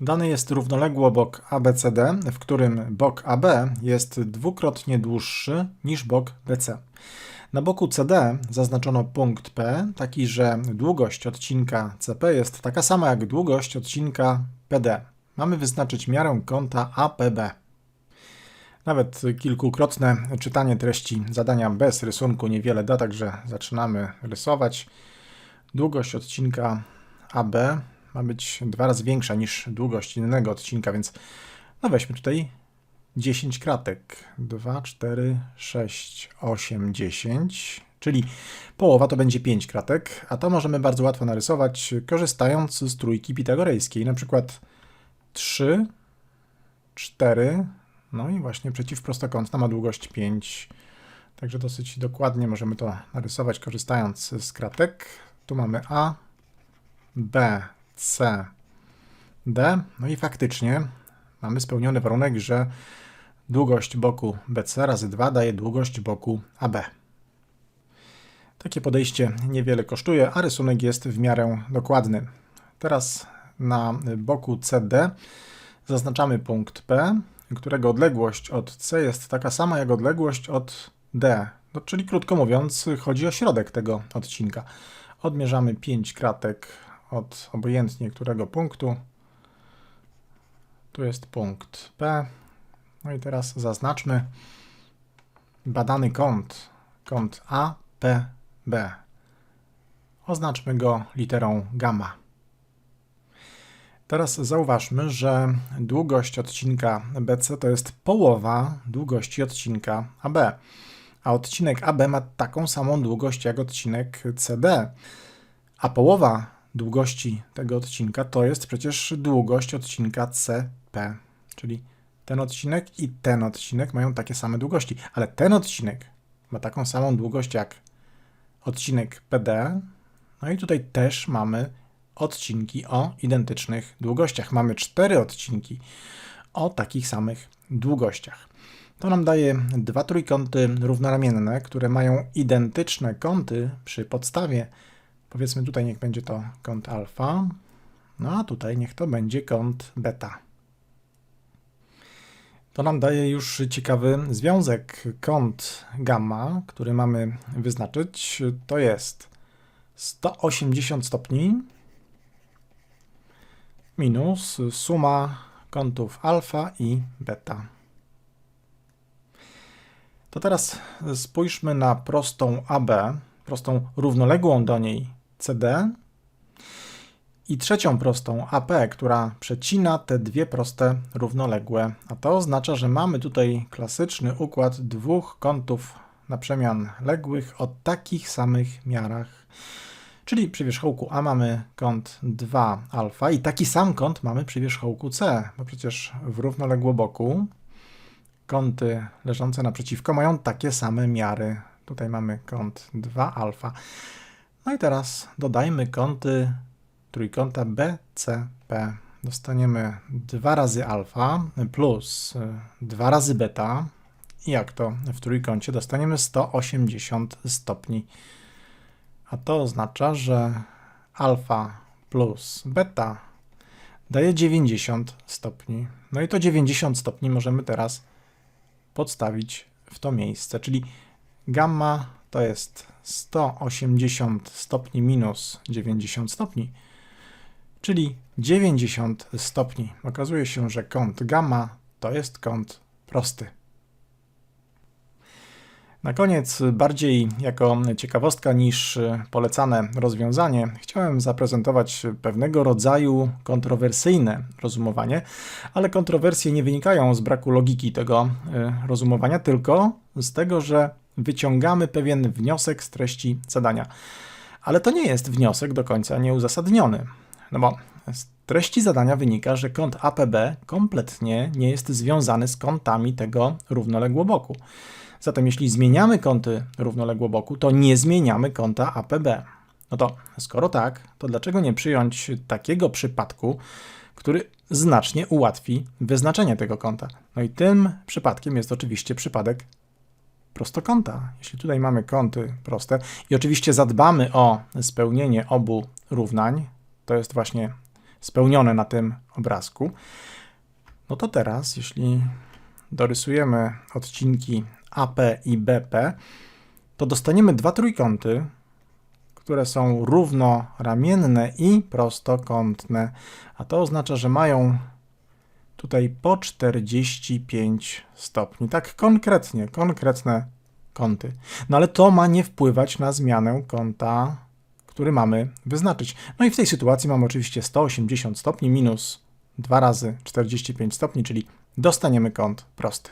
Dany jest równoległobok ABCD, w którym bok AB jest dwukrotnie dłuższy niż bok BC. Na boku CD zaznaczono punkt P, taki że długość odcinka CP jest taka sama jak długość odcinka PD. Mamy wyznaczyć miarę kąta APB. Nawet kilkukrotne czytanie treści zadania bez rysunku niewiele da, także zaczynamy rysować. Długość odcinka AB ma być dwa razy większa niż długość innego odcinka, więc no weźmy tutaj 10 kratek. 2, 4, 6, 8, 10, czyli połowa to będzie 5 kratek, a to możemy bardzo łatwo narysować korzystając z trójki pitagorejskiej, na przykład 3, 4, no i właśnie przeciwprostokątna ma długość 5. Także dosyć dokładnie możemy to narysować korzystając z kratek. Tu mamy A, B, C, D. No i faktycznie mamy spełniony warunek, że długość boku BC razy 2 daje długość boku AB. Takie podejście niewiele kosztuje, a rysunek jest w miarę dokładny. Teraz na boku CD zaznaczamy punkt P, którego odległość od C jest taka sama jak odległość od D. No, czyli krótko mówiąc, chodzi o środek tego odcinka. Odmierzamy 5 kratek od obojętnie którego punktu. Tu jest punkt P. No i teraz zaznaczmy badany kąt, kąt APB. Oznaczmy go literą gamma. Teraz zauważmy, że długość odcinka BC to jest połowa długości odcinka AB, a odcinek AB ma taką samą długość jak odcinek CD, a połowa długości tego odcinka to jest przecież długość odcinka CP, czyli ten odcinek i ten odcinek mają takie same długości, ale ten odcinek ma taką samą długość jak odcinek PD, no i tutaj też mamy odcinki o identycznych długościach. Mamy cztery odcinki o takich samych długościach. To nam daje dwa trójkąty równoramienne, które mają identyczne kąty przy podstawie. Powiedzmy tutaj niech będzie to kąt alfa, no a tutaj niech to będzie kąt beta. To nam daje już ciekawy związek. Kąt gamma, który mamy wyznaczyć, to jest 180 stopni minus suma kątów alfa i beta. To teraz spójrzmy na prostą AB, prostą równoległą do niej CD i trzecią prostą AP, która przecina te dwie proste równoległe. A to oznacza, że mamy tutaj klasyczny układ dwóch kątów na przemian ległych o takich samych miarach. Czyli przy wierzchołku A mamy kąt 2 alfa i taki sam kąt mamy przy wierzchołku C, bo przecież w równoległoboku kąty leżące naprzeciwko mają takie same miary. Tutaj mamy kąt 2 alfa. No i teraz dodajmy kąty trójkąta BCP. Dostaniemy 2 razy alfa plus 2 razy beta. I jak to w trójkącie dostaniemy 180 stopni. A to oznacza, że alfa plus beta daje 90 stopni. No i to 90 stopni możemy teraz podstawić w to miejsce, czyli gamma to jest 180 stopni minus 90 stopni, czyli 90 stopni. Okazuje się, że kąt gamma to jest kąt prosty. Na koniec, bardziej jako ciekawostka niż polecane rozwiązanie, chciałem zaprezentować pewnego rodzaju kontrowersyjne rozumowanie, ale kontrowersje nie wynikają z braku logiki tego y, rozumowania, tylko z tego, że wyciągamy pewien wniosek z treści zadania. Ale to nie jest wniosek do końca nieuzasadniony, no bo z treści zadania wynika, że kąt APB kompletnie nie jest związany z kątami tego równoległoboku. Zatem jeśli zmieniamy kąty równoległoboku, to nie zmieniamy kąta APB. No to skoro tak, to dlaczego nie przyjąć takiego przypadku, który znacznie ułatwi wyznaczenie tego kąta? No i tym przypadkiem jest oczywiście przypadek prostokąta. Jeśli tutaj mamy kąty proste i oczywiście zadbamy o spełnienie obu równań, to jest właśnie spełnione na tym obrazku. No to teraz, jeśli dorysujemy odcinki AP i BP, to dostaniemy dwa trójkąty, które są równoramienne i prostokątne, a to oznacza, że mają tutaj po 45 stopni. Tak konkretnie, konkretne kąty. No ale to ma nie wpływać na zmianę kąta, który mamy wyznaczyć. No i w tej sytuacji mamy oczywiście 180 stopni minus 2 razy 45 stopni, czyli dostaniemy kąt prosty.